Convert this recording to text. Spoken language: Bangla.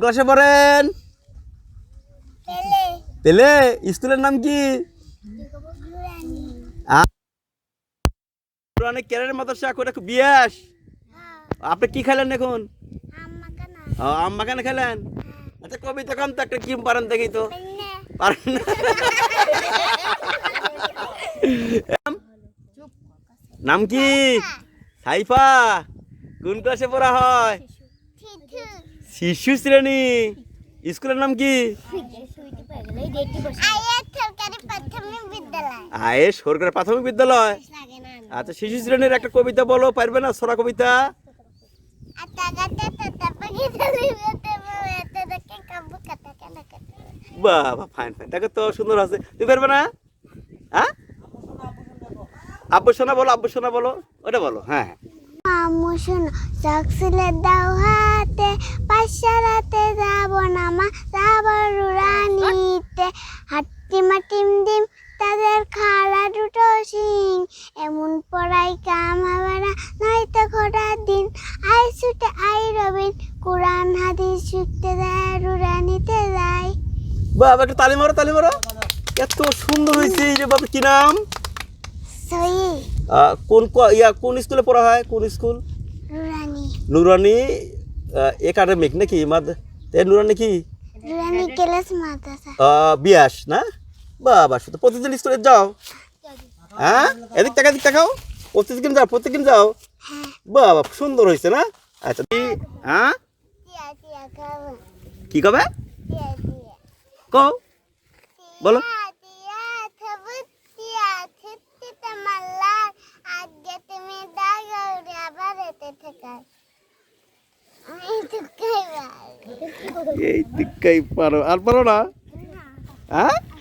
ক্লাসে পড়েন? পেলে। স্কুলের নাম কি? কেরানের বিয়াস। আপনি কি খেলেন এখন? খেলেন? আচ্ছা কবিতা তো একটা পারেন দেখি তো। পারেন নাম কি? সাইফা। কোন ক্লাসে পড়া হয়? শিশু শ্রেণি। স্কুলের নাম কি? আয়া, সরকারি প্রাথমিক বিদ্যালয়। আচ্ছা শিশু শ্রেণির একটা কবিতা বলো, পারবে না সোরা কবিতা? বাবা ফাইন ফাইন দেখো তো, সুন্দর আছে। তুই পারবে না? হ্যাঁ? আব্বু সোনা বলো, আব্বু সোনা বলো, ওটা বলো হ্যাঁ। হ্যাঁ। আমু শোনো চকসিলে দাও হাতে পাশারাতে যাব না মা যাবার রানিতে হাট্টিমা টিম ডিম তাদের খালা দুটো সিং এমন পড়াই কাম হবে না নয়তো ঘোড়ার দিন। আই ছুটে আই রবিন কোরআন হাদিস ছুটতে যায় রুরানিতে যায়। বাবা একটু তালি মারো তালি মারো। এত সুন্দর হয়েছে এই যে বাবা কি নাম? কোন ইয়া কোন স্কুলে পড়া হয়? কোন স্কুল? রুরানি। নুরানি। একাডেমিক নাকি মাদ? এ নুরানি কি রুরানি কেলাস মাদ্রাসা। আহ, বিয়াস না? বাবা শুধু প্রতিদিন স্কুলে যাও। হ্যাঁ? এদিক টাকা এদিক টাকাও প্রতিদিন যাও যাও। হ্যাঁ। বাবা সুন্দর হয়েছে না? আচ্ছা হ্যাঁ। খাব। কি কবে? কও। বলো। এই দিকাই পারো। আর পারো না। হ্যাঁ?